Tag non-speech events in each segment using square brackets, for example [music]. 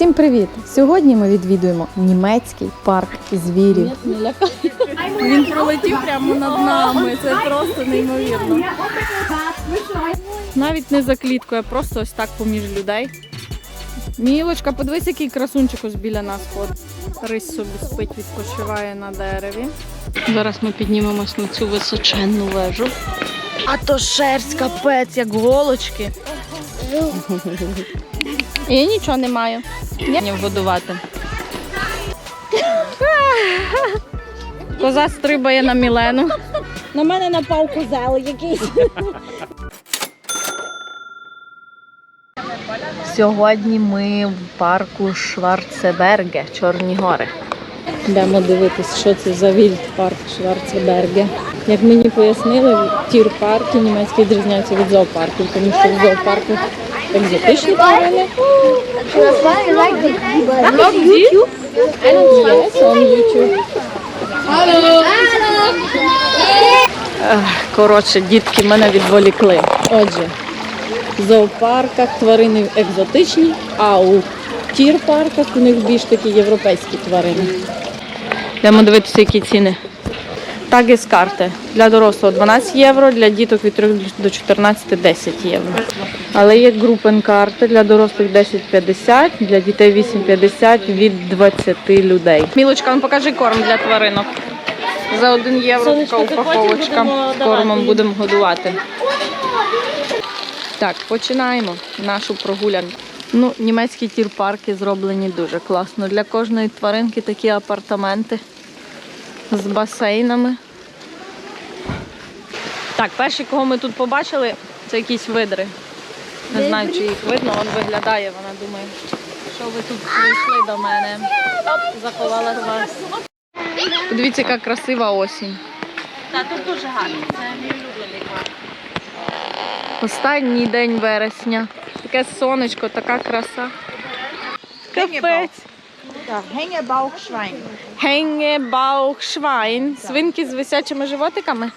Всім привіт! Сьогодні ми відвідуємо німецький парк звірів. Він пролетів прямо над нами. Це просто неймовірно. Навіть не за кліткою, а просто ось так поміж людей. Мілочка, подивись, який красунчик ось біля нас ходить. Рись собі спить, відпочиває на дереві. Зараз ми піднімемось на цю височенну вежу. А то шерсть капець, як голочки. [laughs] І я нічого не маю. Не вгодувати. [laughs] Коза стрибає на Мілену. На мене напав козел якийсь. Сьогодні ми в парку Шварцеберге, Чорні гори. Йдемо дивитись, що це за вільдпарк Шварцеберге. Як мені пояснили, тір-парки німецькі відрізняються від зоопарків, тому що в зоопарку екзотичні тварини. Yes, on YouTube. Ех, Коротше, дітки мене відволікли. Отже, в зоопарках тварини екзотичні, а у тір-парках у них більш такі європейські тварини. Йдемо дивитися, які ціни. Тагіс карти. Для дорослого 12 євро, для діток від 3 до 14 10 євро. Але є групен карти для дорослих 10,50, для дітей 8,50 від 20 людей. Мілочка, ну покажи корм для тваринок. За 1 євро така упаковочка. Кормом будемо годувати. Так, починаємо нашу прогулянку. Ну, німецькі тір-парки зроблені дуже класно. Для кожної тваринки такі апартаменти з басейнами. Так, перші, кого ми тут побачили, це якісь видри. Не знаю, чи їх видно, він виглядає, вона думає, що ви тут прийшли до мене. Оп, заховала вас. Подивіться, яка красива осінь. Та тут дуже гарно. Це мій улюблений парк. Останній день вересня. Таке сонечко, така краса. Капець. Hängebauchschwein. Генgebauchschwein. Свинки з висячими животиками.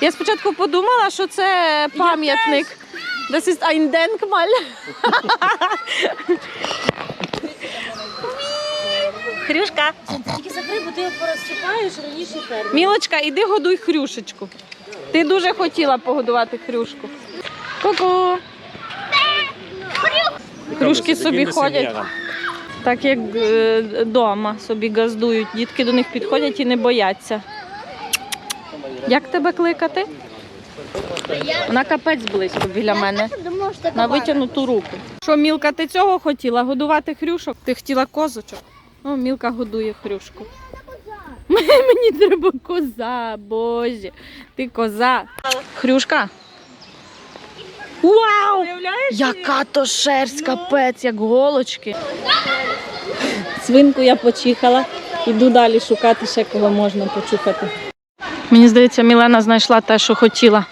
Я спочатку подумала, що це пам'ятник. Das ist ein Denkmal. Хрюшка. Тільки закрий, бо ти його порозсипаєш раніше термін. Мілочка, іди годуй хрюшечку. Ти дуже хотіла погодувати хрюшку. Ку-ку. Хрюшки собі ходять. Так як вдома собі газдують. Дітки до них підходять і не бояться. Як тебе кликати? Вона капець близько біля мене. На витягнуту руку. Що, Мілка, ти цього хотіла? Годувати хрюшок? Ти хотіла козочок? О, Мілка годує хрюшку. [laughs] Мені треба коза, боже. Ти коза. Хрюшка. Вау! Яка то шерсть, капець, як голочки. Свинку я почихала. Іду далі шукати ще кого можна почухати. Мені здається, Мілена знайшла те, що хотіла.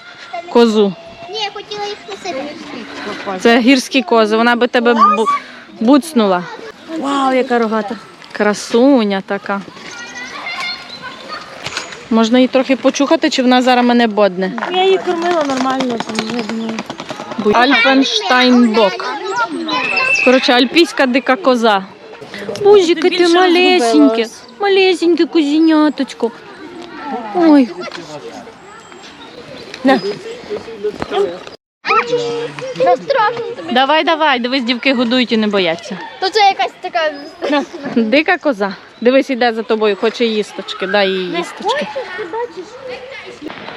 Козу. Ні, я хотіла їх носити. Це гірські кози, вона би тебе бу- буцнула. Вау, яка рогата. Красуня така. Можна її трохи почухати, чи вона зараз мене бодне? Я її кормила нормально, там я думаю. Альпенштайнбок. Коротше, альпійська дика коза. Бузіка, ти малесеньке, малесеньке козіняточко. Ой. Страшно тобі. Давай, давай, дивись, дівки годують і не бояться. То це якась така. Дика коза. Дивись, йде за тобою, хоче їсточки, дай їй їсточки.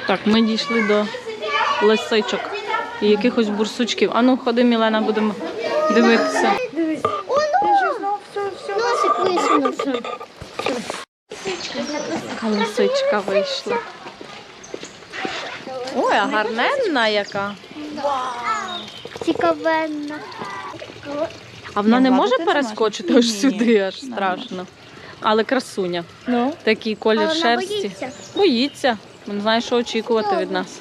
Так, ми дійшли до лисичок і якихось бурсучків. Ану, ходи, Мілена, будемо дивитися. Висунувся. Така лисичка вийшла. Ой, а гарненна яка. Цікавенна. А вона не може перескочити ось сюди, аж страшно. Але красуня. Ну, Такий колір шерсті. боїться. Боїться. Не знає, що очікувати від нас.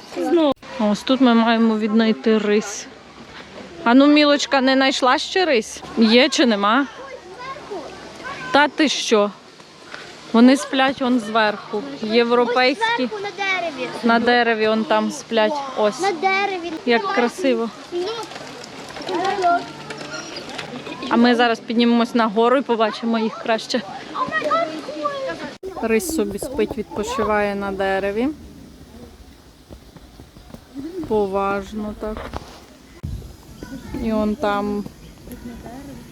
Ось тут ми маємо віднайти рись. А ну, Мілочка, не знайшла ще рись? Є чи нема? Та ти що? Вони сплять он зверху. Європейські. Зверху на дереві. На дереві он там сплять. Ось. На дереві. Як красиво. А ми зараз піднімемось на гору і побачимо їх краще. Рись собі спить, відпочиває на дереві. Поважно так. І он там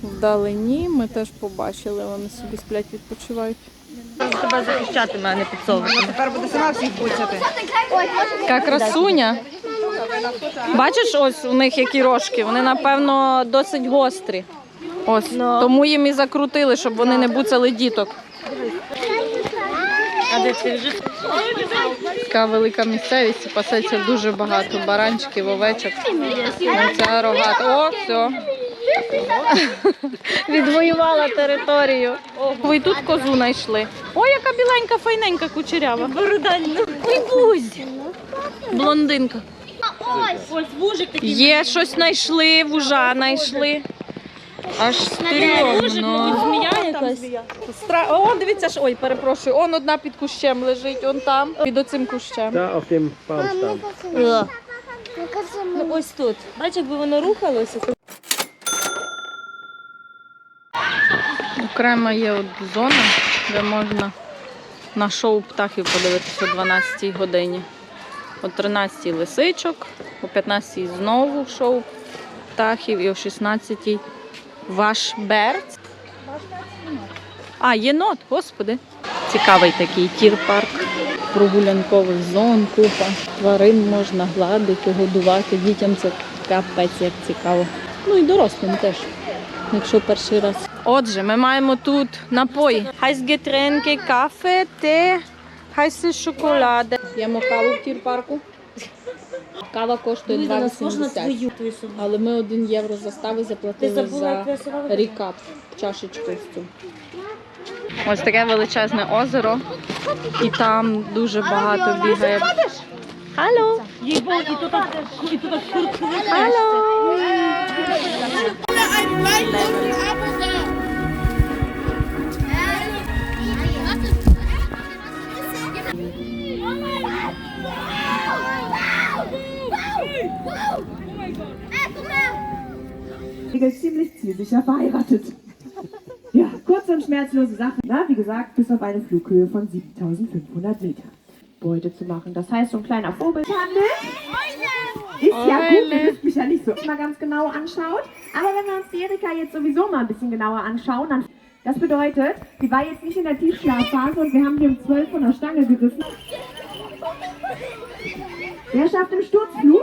вдалині ми теж побачили, вони собі сплять, відпочивають. Тебе захищатиме, а не підсовувати. Тепер буде сама всіх пучати. Яка красуня. Бачиш, ось у них які рожки, вони, напевно, досить гострі. Ось, тому їм і закрутили, щоб вони не буцали діток. А де ти вже? Така велика місцевість, і пасеться дуже багато баранчиків, овечок. Оця рогата. О, все. [laughs] Відвоювала територію. Ви тут козу знайшли. Ой, яка біленька, файненька, кучерява. Блондинка. Є щось знайшли, вужа знайшли. Аж стрьомно. Змія якась. Стра... О, дивіться ж. Ой, перепрошую. Он одна під кущем лежить, он там, під оцим кущем. Dem Baumstamm. Е. Ну, ось тут. Бачиш, якби воно рухалося, то Окремо є от зона, де можна на шоу птахів подивитися о 12 годині. О 13 лисичок, о 15 знову шоу птахів і о 16 ваш берц. А, єнот, господи. Цікавий такий тір-парк. Прогулянкових зон, купа. Тварин можна гладити, годувати. Дітям це капець як цікаво. Ну і дорослим теж якщо перший раз. Отже, ми маємо тут напої. Гетренки, кафе, те, хайс шоколаде. П'ємо каву в тір-парку. Кава коштує Луїза, 2,80. твою твою. Але ми 1 євро застави заплатили забула, за рікап, чашечку з цю. Ось таке величезне озеро. І там дуже багато бігає. Алло! І тут і тут так куртку Regel ziemlich zielsicher verheiratet. [laughs] Ja, kurze und schmerzlose Sachen. Na, wie gesagt, bis auf eine Flughöhe von 7500 Meter. Beute zu machen. Das heißt, so ein kleiner Vogel. Ne? Ist ja gut, wenn es mich ja nicht so immer ganz genau anschaut. Aber wenn wir uns die Erika jetzt sowieso mal ein bisschen genauer anschauen, dann. Das bedeutet, die war jetzt nicht in der Tiefschlafphase und wir haben die um 12 von der Stange gerissen. Wer schafft im Sturzflug?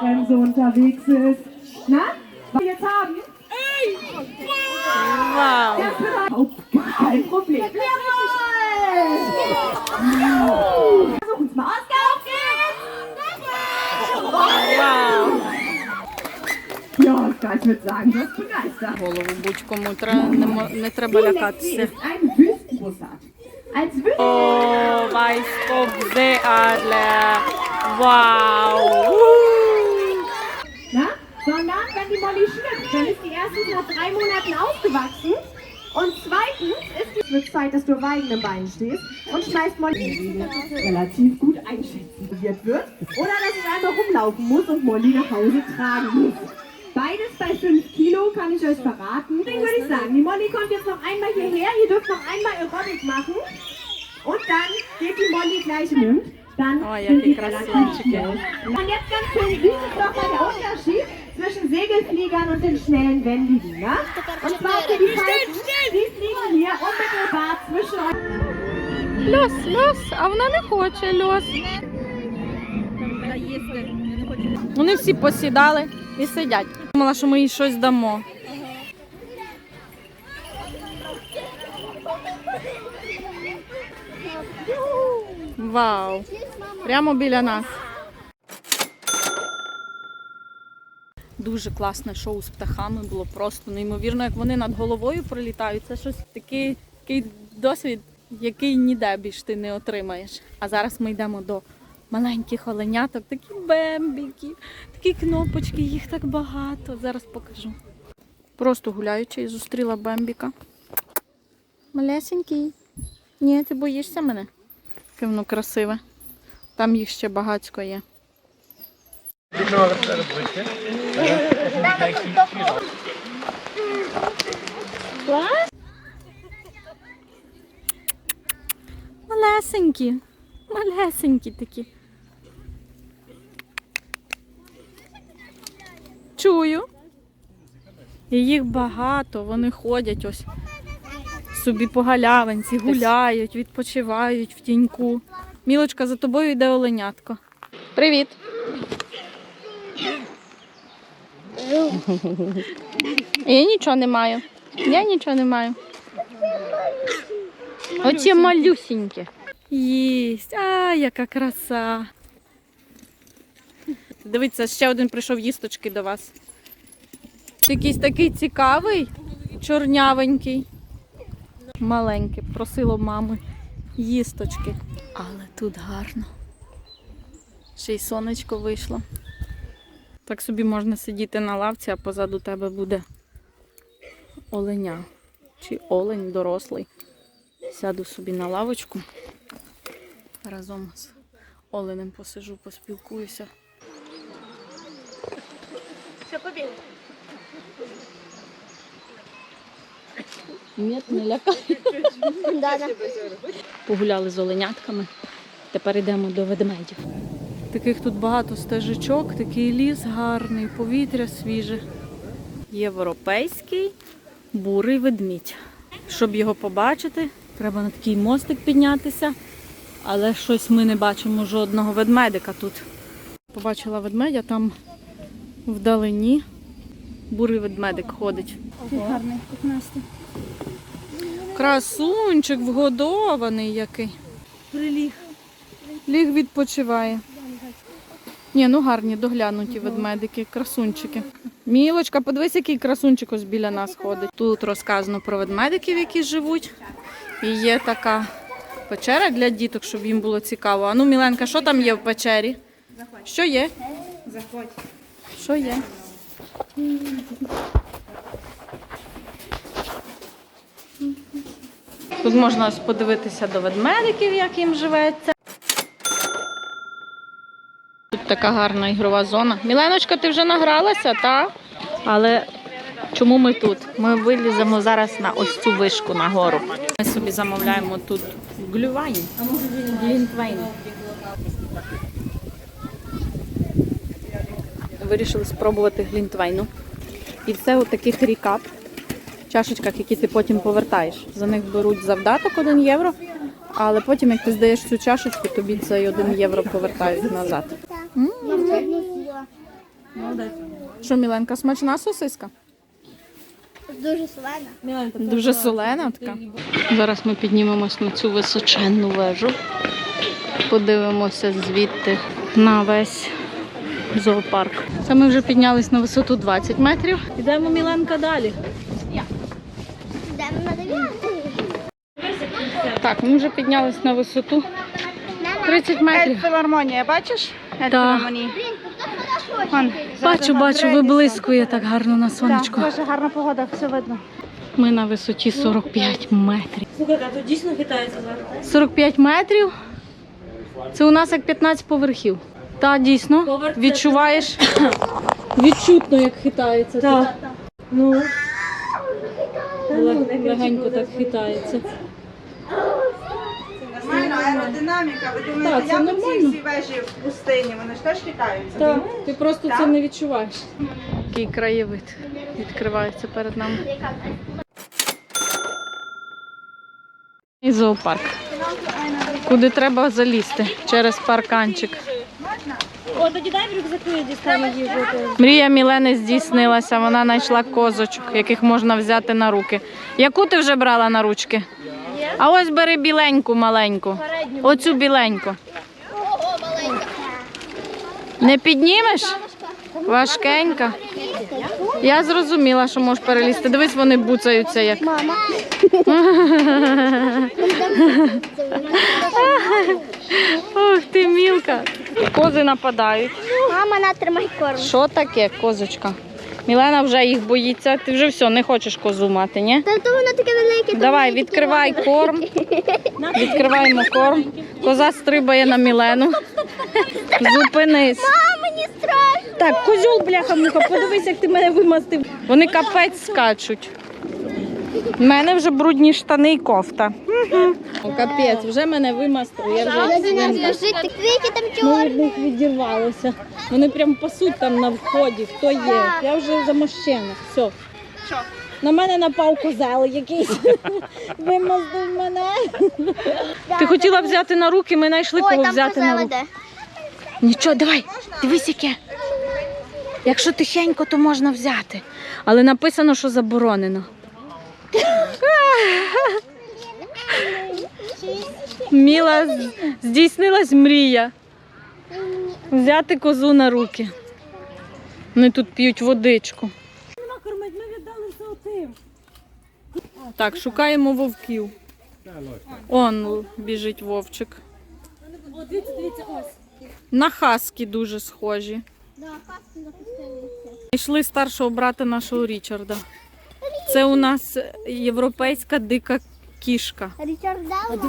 Bremse unterwegs ist. Na, was wir jetzt haben? Вау! Das wird überhaupt gar kein Problem. Jawohl! Versuchen's mal aus. Auf geht's! Вау! Ja, Oskar, ich würde sagen, du hast begeistert. Голову будь-кому тре- не, мо- не Die треба Lexi лякатися. ist ein Wüstenbussard. Als Wüsten... О, Weißbock Adler. Wow. Ja? Sondern wenn die Molly schlüpft, dann ist die erstens nach drei Monaten aufgewachsen und zweitens ist es wird Zeit, dass du auf eigenen Beinen stehst und schmeißt Molly relativ gut einschätzen wird oder dass es einmal rumlaufen muss und Molly nach Hause tragen muss. Beides bei 5 Kilo kann ich euch verraten. Deswegen würde ich sagen, die Molly kommt jetzt noch einmal hierher, ihr dürft noch einmal Erotik machen und dann geht die Molly gleich mit. Oh relativ Krassenschicke. schnell. Und jetzt ganz schön süß doch der Unterschied zwischen Segelfliegern und den schnellen Wendigen, ne? Und zwar für die Falken, die fliegen hier unmittelbar zwischen euch. Льос, льос, а вона не хоче льос. Вони всі посідали і сидять. Думала, що ми їй щось дамо. Вау! Прямо біля нас. Дуже класне шоу з птахами було просто неймовірно, як вони над головою пролітають. Це щось такий, такий досвід, який ніде більш ти не отримаєш. А зараз ми йдемо до маленьких оленяток, такі бембіки, такі кнопочки, їх так багато. Зараз покажу. Просто гуляючи і зустріла бембіка. Малесенький. Ні, ти боїшся мене? Яке красиве. Там їх ще багацько є. Малесенькі, малесенькі такі. Чую. І їх багато, вони ходять ось собі по галявинці, гуляють, відпочивають в тіньку. Мілочка, за тобою йде оленятко. Привіт. Я нічого не маю. Я нічого не маю. Оці малюсінькі. Їсть. А, яка краса. Дивіться, ще один прийшов їсточки до вас. Якийсь такий цікавий, чорнявенький. Маленький, просило мами їсточки. Але тут гарно. Ще й сонечко вийшло. Так собі можна сидіти на лавці, а позаду тебе буде оленя. Чи олень дорослий. Сяду собі на лавочку. Разом з оленем посижу, поспілкуюся. Ні, не лякай. Погуляли з оленятками. Тепер йдемо до ведмедів. Таких тут багато стежечок, такий ліс гарний, повітря свіже. Європейський бурий ведмідь. Щоб його побачити, треба на такий мостик піднятися. Але щось ми не бачимо жодного ведмедика тут. Побачила ведмедя там вдалині. Бурий ведмедик ходить. Гарний, Красунчик вгодований який. Приліг. Ліг відпочиває. Ні, ну гарні, доглянуті ведмедики, красунчики. Мілочка, подивись, який красунчик ось біля нас ходить. Тут розказано про ведмедиків, які живуть. І є така печера для діток, щоб їм було цікаво. А ну, Міленка, що там є в печері? Що є? Заходь. Що є? Тут можна подивитися до ведмедиків, як їм живеться. Тут така гарна ігрова зона. Міленочка, ти вже награлася, так? Але чому ми тут? Ми виліземо зараз на ось цю вишку на гору. Ми собі замовляємо тут глювайн. Глінтвейн. Вирішили спробувати глінтвейну. І це у таких рікап, чашечках, які ти потім повертаєш. За них беруть завдаток 1 євро, але потім, як ти здаєш цю чашечку, тобі цей 1 євро повертають назад. Що, Міленка, смачна сосиска? Дуже солена. Дуже солена така. Зараз ми піднімемось на цю височенну вежу. Подивимося звідти на весь зоопарк. Це ми вже піднялись на висоту 20 метрів. Йдемо, Міленка, далі. Йдемо на дев'ятий. Так, ми вже піднялись на висоту 30 метрів. Філармонія, бачиш? Так. Вон, Бачу, бачу, виблискує так гарно на сонечку. дуже гарна погода, все видно. Ми на висоті 45 метрів. Слухайте, а тут дійсно хитається зараз? 45 метрів? Це у нас як 15 поверхів. Та дійсно. Відчуваєш? [coughs] Відчутно, як хитається. Так. Ну. Легенько так хитається. Нормально, аеродинаміка. Ви Так, думаєте, це як нормально. ці всі вежі в пустині, вони ж теж хитаються? Так, ти просто Так. це не відчуваєш. Який краєвид відкривається перед нами. І зоопарк. Куди треба залізти через парканчик. О, тоді дай в рюкзаку, я дістану їжу. Мрія Мілени здійснилася. Вона знайшла козочок, яких можна взяти на руки. Яку ти вже брала на ручки? А ось бери біленьку маленьку. Оцю біленьку. Не піднімеш? Важкенька. Я зрозуміла, що можеш перелізти. Дивись, вони буцаються як. Мама. Ох ти, мілка. Кози нападають. Мама, натримай корм. Що таке, козочка? Мілена вже їх боїться. Ти вже все, не хочеш козу мати, ні? Та то воно таке велике. Давай, відкривай корм. Відкриваємо корм. Коза стрибає на Мілену. Зупинись. Мама, мені страшно. Так, козьол, бляха муха, подивись, як ти мене вимастив. Вони капець скачуть. У мене вже брудні штани і кофта. О, капець, вже мене вимастили. Я вже Лежить, там ми чорний. від них відірвалися. Вони прям пасуть там на вході, хто є. Я вже замощена. Все. На мене напав козел якийсь. [laughs] Вимостив мене. Ти хотіла взяти на руки, ми знайшли кого взяти на руки. Нічого, давай, дивись яке. Якщо тихенько, то можна взяти. Але написано, що заборонено. Міла здійснилась мрія. Взяти козу на руки. Вони тут п'ють водичку. Так, шукаємо вовків. Он біжить вовчик. На хаски дуже схожі. Йшли старшого брата нашого Річарда. Це у нас європейська дика кішка.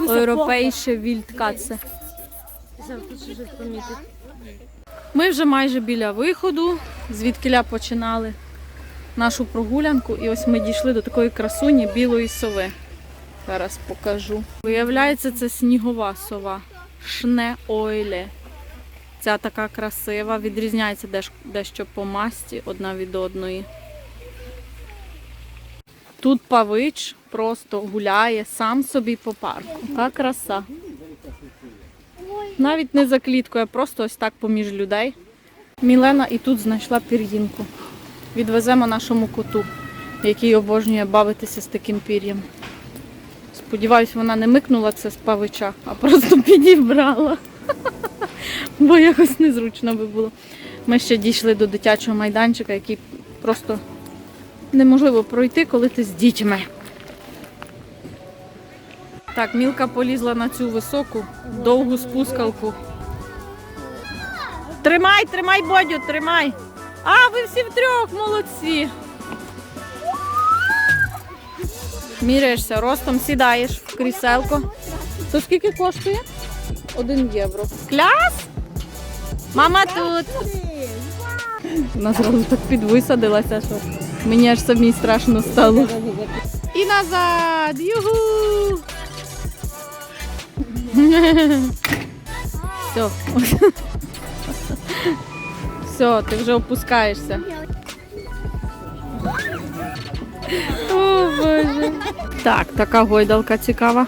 Європейше вільдкаце. Ми вже майже біля виходу, звідкиля починали нашу прогулянку. І ось ми дійшли до такої красуні білої сови. Зараз покажу. Виявляється, це снігова сова. Шне ойле. Ця така красива, відрізняється дещо по масті одна від одної. Тут павич просто гуляє сам собі по парку. Така краса. Навіть не за кліткою, а просто ось так поміж людей. Мілена і тут знайшла пір'їнку. Відвеземо нашому коту, який обожнює бавитися з таким пір'ям. Сподіваюсь, вона не микнула це з павича, а просто [laughs] підібрала. Бо якось незручно би було. Ми ще дійшли до дитячого майданчика, який просто неможливо пройти, коли ти з дітьми. Так, Мілка полізла на цю високу, довгу спускалку. Тримай, тримай, Бодю, тримай. А, ви всі втрьох, молодці. Міряєшся, ростом сідаєш в кріселко. То скільки коштує? Один євро. Кляс? Мама тут. Вона зразу так підвисадилася, що мені аж самій страшно стало. І назад! Югу! Все. Все, ти вже опускаєшся. О, Боже. Так, така гойдалка цікава.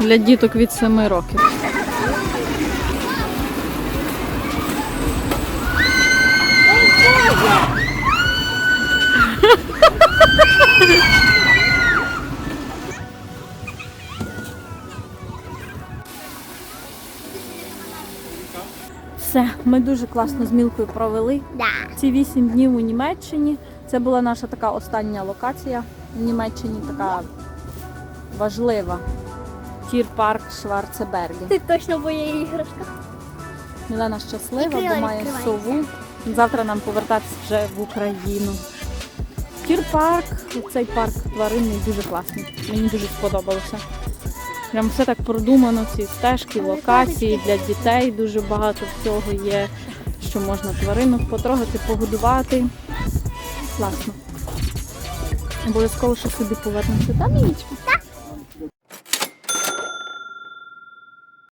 Для діток від 7 років. Ми дуже класно з Мілкою провели. Да. Ці вісім днів у Німеччині. Це була наша така остання локація в Німеччині, така важлива. Тір-парк Шварцеберге. Ти точно моя іграшка. Мілена щаслива, бо має сову. Завтра нам повертатися вже в Україну. Тір-парк, цей парк тваринний дуже класний. Мені дуже сподобалося. Прям все так продумано, ці стежки, локації для дітей. Дуже багато всього є, що можна тваринок потрогати, погодувати. Класно. Обов'язково ще сюди повернемося. Та Мілічка?